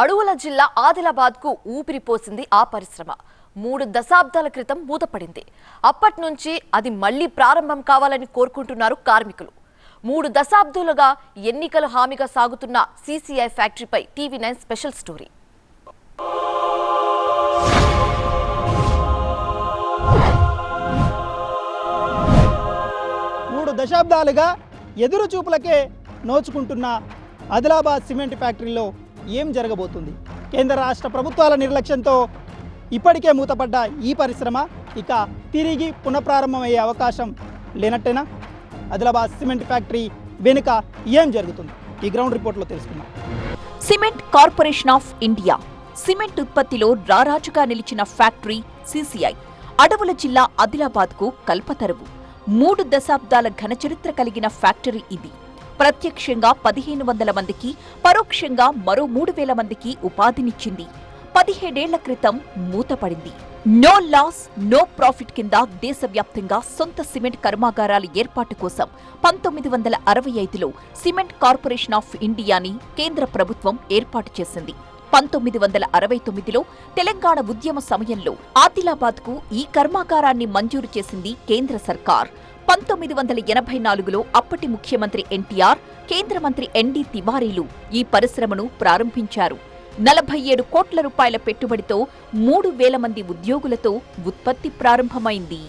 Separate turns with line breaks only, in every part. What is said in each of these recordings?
అడవుల జిల్లా ఆదిలాబాద్కు ఊపిరిపోసింది ఆ పరిశ్రమ. మూడు దశాబ్దాల క్రితం మూతపడింది. అప్పటి నుంచి అది మళ్ళీ ప్రారంభం కావాలని కోరుకుంటున్నారు కార్మికులు. మూడు దశాబ్దాలుగా ఎన్నికల హామీగా సాగుతున్న సీసీఐ ఫ్యాక్టరీపై టీవీ నైన్ స్పెషల్ స్టోరీ.
మూడు దశాబ్దాలుగా ఎదురు చూపులకే నోచుకుంటున్న ఆదిలాబాద్ సిమెంట్ ఫ్యాక్టరీలో ఏం జరగబోతుంది? కేంద్ర రాష్ట్ర ప్రభుత్వాల నిర్లక్ష్యంతో ఇప్పటికే మూతపడ్డ ఈ పరిశ్రమ ఇక తిరిగి పునఃప్రారంభమయ్యే అవకాశం లేనట్టేనా? ఆదిలాబాద్ సిమెంట్ ఫ్యాక్టరీ వెనుక ఏం జరుగుతుంది? ఈ గ్రౌండ్ రిపోర్ట్లో తెలుసుకుందాం.
Cement corporation of India cement ఉత్పత్తిలో రారాజుగా నిలిచిన ఫ్యాక్టరీ సీసీఐ అడవుల జిల్లా ఆదిలాబాద్కు కల్పతరువు. మూడు దశాబ్దాల ఘనచరిత్ర కలిగిన ఫ్యాక్టరీ ఇది. ప్రత్యక్షంగా పదిహేను వందల మందికి పరోక్షంగా మరో మూడు వేల మందికి ఉపాధినిచ్చింది. పదిహేడేళ్ళ క్రితం మూతపడింది. నో లాస్ నో ప్రాఫిట్ కింద దేశవ్యాప్తంగా సొంత సిమెంట్ కర్మాగారాల ఏర్పాటు కోసం పంతొమ్మిది వందల అరవై ఐదులో సిమెంట్ కార్పొరేషన్ ఆఫ్ ఇండియాని కేంద్ర ప్రభుత్వం ఏర్పాటు చేసింది. పంతొమ్మిది వందల అరవై తొమ్మిదిలో తెలంగాణ ఉద్యమ సమయంలో ఆదిలాబాద్కు ఈ కర్మాగారాన్ని మంజూరు చేసింది కేంద్ర సర్కార్. పంతొమ్మిది వందల ఎనభై నాలుగులో అప్పటి ముఖ్యమంత్రి ఎన్టీఆర్ కేంద్ర మంత్రి ఎన్డీ తివారీలు ఈ పరిశ్రమను ప్రారంభించారు. నలభై ఏడు కోట్ల రూపాయల పెట్టుబడితో మూడు వేల మంది ఉద్యోగులతో ఉత్పత్తి ప్రారంభమైంది.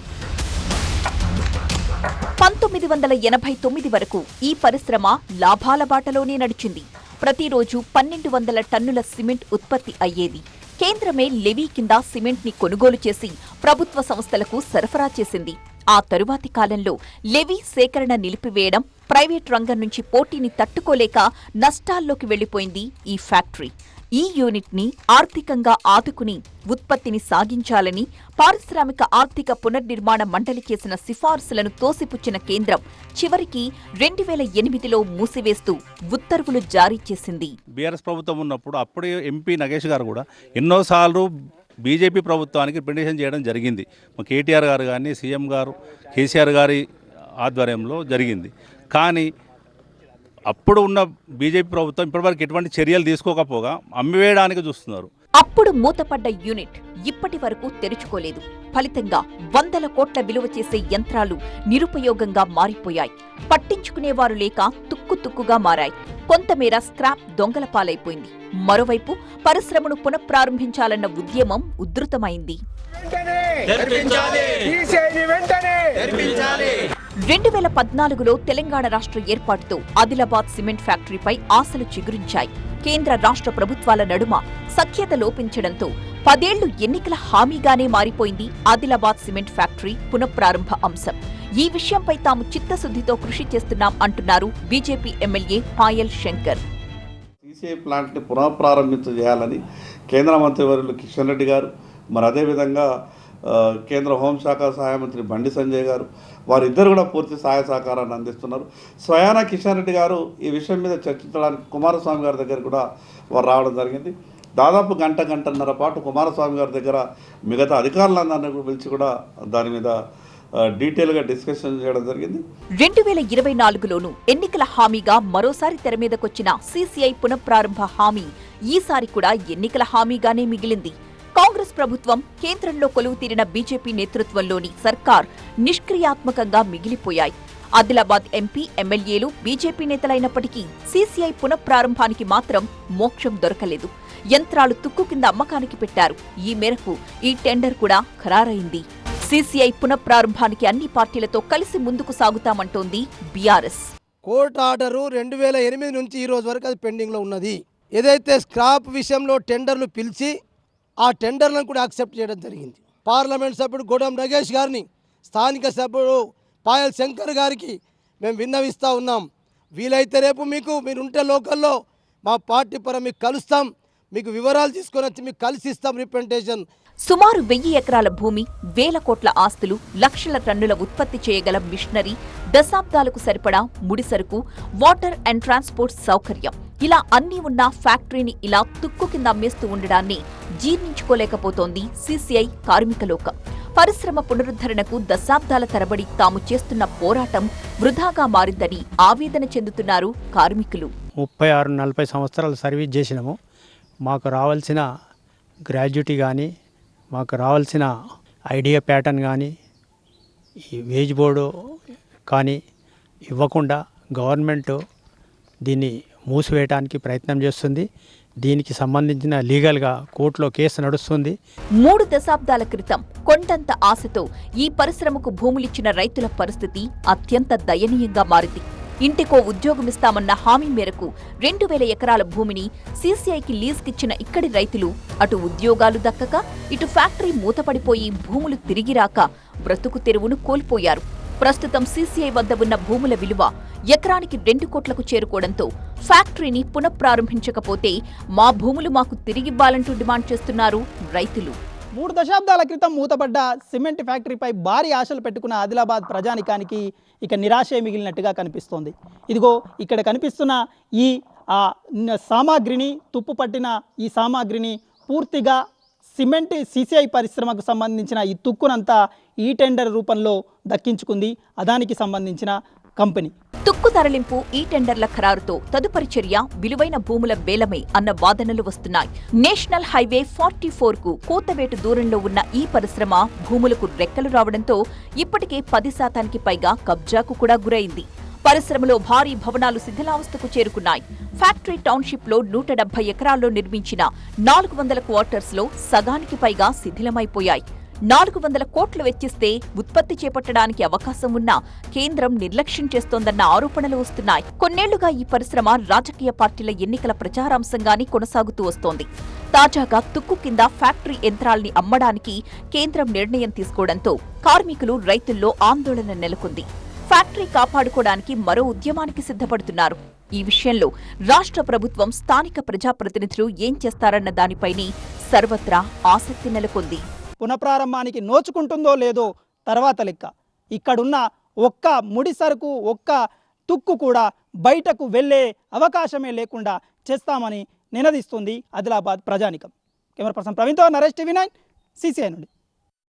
పంతొమ్మిది వందల ఎనభై తొమ్మిది వరకు ఈ పరిశ్రమ లాభాల బాటలోనే నడిచింది. ప్రతిరోజు పన్నెండు వందల టన్నుల సిమెంట్ ఉత్పత్తి అయ్యేది. కేంద్రమే లెవీ కింద సిమెంట్ని కొనుగోలు చేసి ప్రభుత్వ సంస్థలకు సరఫరా చేసింది. ఆ తరువాతి కాలంలో లెవీ సేకరణ నిలిపివేయడం ప్రైవేట్ రంగం నుంచి పోటీని తట్టుకోలేక నష్టాల్లోకి వెళ్ళిపోయింది ఈ ఫ్యాక్టరీ. ఈ యూనిట్ని ఆర్థికంగా ఆదుకుని ఉత్పత్తిని సాగించాలని పారిశ్రామిక ఆర్థిక పునర్నిర్మాణ మండలి చేసిన సిఫార్సులను తోసిపుచ్చిన కేంద్రం చివరికి రెండు వేల ఎనిమిదిలో మూసివేస్తూ ఉత్తర్వులు జారీ చేసింది.
బీఆర్ఎస్ ప్రభుత్వం ఉన్నప్పుడు అప్పుడే ఎంపీ నగేష్ గారు కూడా ఎన్నోసార్లు బీజేపీ ప్రభుత్వానికి పిటిషన్ చేయడం జరిగింది. కేటీఆర్ గారు కానీ సీఎం గారు కేసీఆర్ గారి ఆధ్వర్యంలో జరిగింది. కానీ అప్పుడు ఉన్న బీజేపీ ప్రభుత్వం ఇప్పటివరకు ఎటువంటి చర్యలు తీసుకోకపోగా అమ్మివేయడానికి చూస్తున్నారు.
అప్పుడు మూతపడ్డ యూనిట్ ఇప్పటి వరకు తెరుచుకోలేదు. ఫలితంగా వందల కోట్ల విలువ చేసే యంత్రాలు నిరుపయోగంగా మారిపోయాయి. పట్టించుకునేవారు లేక తుక్కు తుక్కుగా మారాయి. కొంతమేర స్క్రాప్ దొంగల పాలైపోయింది. మరోవైపు పరిశ్రమను పునఃప్రారంభించాలన్న ఉద్యమం ఉధృతమైంది. రెండు వేల పద్నాలుగులో తెలంగాణ రాష్ట్ర ఏర్పాటుతో ఆదిలాబాద్ సిమెంట్ ఫ్యాక్టరీపై ఆశలు చిగురించాయి. కేంద్ర రాష్ట్ర ప్రభుత్వాల నడుమ సఖ్యత లోపించడంతో పదేళ్ళు ఎన్నికల హామీగానే మారిపోయింది ఆదిలాబాద్ సిమెంట్ ఫ్యాక్టరీ పునఃప్రారంభ అంశం. ఈ విషయంపై తాము చిత్తశుద్ధితో కృషి చేస్తున్నాం అంటున్నారు BJP MLA Payal Shankar.
CCI ప్లాంట్ని కేంద్ర మంత్రివర్యులు కిషన్ రెడ్డి గారు మరి అదేవిధంగా కేంద్ర హోంశాఖ సహాయ మంత్రి బండి సంజయ్ గారు వారిద్దరు కూడా పూర్తి సహాయ సహకారాన్ని అందిస్తున్నారు. స్వయాన కిషన్ రెడ్డి గారు ఈ విషయం మీద చర్చించడానికి కుమారస్వామి గారి దగ్గర కూడా వారు రావడం జరిగింది. దాదాపు గంట గంటన్నర పాటు కుమారస్వామి గారి దగ్గర మిగతా అధికారులందరినీ పిలిచి కూడా దాని మీద డీటెయిల్గా డిస్కషన్ చేయడం జరిగింది.
రెండు వేల ఇరవై నాలుగులోనూ ఎన్నికల హామీగా మరోసారి తెర మీదకొచ్చిన సీసీఐ పునఃప్రారంభ హామీ ఈసారి కూడా ఎన్నికల హామీగానే మిగిలింది. కాంగ్రెస్ ప్రభుత్వం కేంద్రంలో కొలువు తీరిన బీజేపీ నేతృత్వంలోని సర్కార్ నిష్క్రియాత్మకంగా మిగిలిపోయాయి. ఆదిలాబాద్ ఎంపీ ఎమ్మెల్యేలు బీజేపీ నేతలైనప్పటికీ సీసీఐ పునఃప్రారంభానికి మాత్రం మోక్షం దొరకలేదు. యంత్రాలు తుక్కు కింద అమ్మకానికి పెట్టారు. ఈ మేరకు ఈ టెండర్ కూడా ఖరారైంది. సీసీఐ పునఃప్రారంభానికి అన్ని పార్టీలతో కలిసి ముందుకు సాగుతామంటోంది బీఆర్ఎస్.
కోర్టు ఆర్డరు రెండు వేల ఎనిమిది నుంచి ఈ రోజు వరకు అది పెండింగ్లో ఉన్నది. ఏదైతే స్క్రాప్ విషయంలో టెండర్లు పిలిచి ఆ టెండర్లను కూడా యాక్సెప్ట్ చేయడం జరిగింది. పార్లమెంట్ సభ్యుడు గోడం నగేష్ గారిని స్థానిక సభ్యుడు పాయల్ శంకర్ గారికి మేము విన్నవిస్తూ ఉన్నాం. వీలైతే రేపు మీకు మీరు ఉంటే లోకల్లో మా పార్టీ పరం మీకు కలుస్తాం. మీకు వివరాలు తీసుకొని వచ్చి మీకు కలిసి ఇస్తాం రిప్రజెంటేషన్.
సుమారు వెయ్యి ఎకరాల భూమి వేల కోట్ల ఆస్తులు లక్షల టన్నుల ఉత్పత్తి చేయగల మిషనరీ దశాబ్దాలకు సరిపడా ముడిసరుకు వాటర్ అండ్ ట్రాన్స్పోర్ట్ సౌకర్యం. ఇలా అన్నీ ఉన్న ఫ్యాక్టరీని ఇలా తుక్కు కింద అమ్మేస్తూ ఉండడాన్ని జీర్ణించుకోలేకపోతోంది సీసీఐ కార్మిక లోకం. పరిశ్రమ పునరుద్ధరణకు దశాబ్దాల తరబడి తాము చేస్తున్న పోరాటం వృధాగా మారిందని ఆవేదన చెందుతున్నారు కార్మికులు.
ముప్పై ఆరు నలభై సంవత్సరాలు సర్వీస్ చేసినాము. మాకు రావాల్సిన గ్రాడ్యుటీ కానీ మాకు రావాల్సిన ఐడియా ప్యాటర్న్ కానీ ఈ వేజ్ బోర్డు కానీ ఇవ్వకుండా గవర్నమెంట్ దీన్ని మూసివేయడానికి ప్రయత్నం చేస్తుంది. దీనికి సంబంధించిన లీగల్గా కోర్టులో కేసు నడుస్తుంది.
మూడు దశాబ్దాల క్రితం కొండంత ఆశతో ఈ పరిశ్రమకు భూములిచ్చిన రైతుల పరిస్థితి అత్యంత దయనీయంగా మారింది. ఇంటికో ఉద్యోగమిస్తామన్న హామీ మేరకు రెండు వేల ఎకరాల భూమిని సీసీఐకి లీజుకిచ్చిన ఇక్కడి రైతులు అటు ఉద్యోగాలు దక్కక ఇటు ఫ్యాక్టరీ మూతపడిపోయి భూములు తిరిగి రాక బ్రతుకు తెరువును కోల్పోయారు. ప్రస్తుతం సీసీఐ వద్ద ఉన్న భూముల విలువ ఎకరానికి రెండు కోట్లకు చేరుకోవడంతో ఫ్యాక్టరీని పునఃప్రారంభించకపోతే మా భూములు మాకు తిరిగివ్వాలంటూ డిమాండ్ చేస్తున్నారు రైతులు.
మూడు దశాబ్దాల క్రితం మూతపడ్డ సిమెంట్ ఫ్యాక్టరీపై భారీ ఆశలు పెట్టుకున్న ఆదిలాబాద్ ప్రజానికానికి ఇక నిరాశే మిగిలినట్టుగా కనిపిస్తోంది. ఇదిగో ఇక్కడ కనిపిస్తున్న ఈ సామాగ్రిని తుప్పు పట్టిన ఈ సామాగ్రిని పూర్తిగా సిమెంట్ సీసీఐ పరిశ్రమకు సంబంధించిన ఈ తుక్కునంతా ఈ టెండర్ రూపంలో దక్కించుకుంది అదానికి సంబంధించిన కంపెనీ.
తుక్కు తరలింపు ఈ టెండర్ల ఖరారుతో తదుపరి చర్య విలువైన భూముల వేలమే అన్న వాదనలు వస్తున్నాయి. నేషనల్ హైవే ఫార్టీ ఫోర్కు కూతవేటు దూరంలో ఉన్న ఈ పరిశ్రమ భూములకు రెక్కలు రావడంతో ఇప్పటికే పది శాతానికి పైగా కబ్జాకు కూడా గురైంది. పరిశ్రమలో భారీ భవనాలు శిథిలావస్థకు చేరుకున్నాయి. ఫ్యాక్టరీ టౌన్షిప్లో నూట డెబ్బై ఎకరాల్లో నిర్మించిన నాలుగు వందల క్వార్టర్స్లో సగానికి పైగా శిథిలమైపోయాయి. నాలుగు వందల కోట్లు వెచ్చిస్తే ఉత్పత్తి చేపట్టడానికి అవకాశం ఉన్నా కేంద్రం నిర్లక్ష్యం చేస్తోందన్న ఆరోపణలు వస్తున్నాయి. కొన్నేళ్ళుగా ఈ పరిశ్రమ రాజకీయ పార్టీల ఎన్నికల ప్రచారాంశంగానే కొనసాగుతూ వస్తోంది. తాజాగా తుక్కు కింద ఫ్యాక్టరీ యంత్రాల్ని అమ్మడానికి కేంద్రం నిర్ణయం తీసుకోవడంతో కార్మికులు రైతుల్లో ఆందోళన నెలకొంది. ఫ్యాక్టరీ కాపాడుకోవడానికి మరో ఉద్యమానికి సిద్ధపడుతున్నారు. ఈ విషయంలో రాష్ట్ర ప్రభుత్వం స్థానిక ప్రజాప్రతినిధులు ఏం చేస్తారన్న దానిపైనే సర్వత్రా ఆసక్తి నెలకొంది.
పునఃప్రారంభానికి నోచుకుంటుందో లేదో తర్వాత లెక్క. ఇక్కడున్న ఒక్క ముడి సరుకు ఒక్క తుక్కు కూడా బయటకు వెళ్ళే అవకాశమే లేకుండా చేస్తామని నినదిస్తుంది ఆదిలాబాద్ ప్రజానికం. కెమెరా పర్సన్ ప్రవీణ్తో నరేష్ టీవీ నైన్ సీసీఐ నుండి.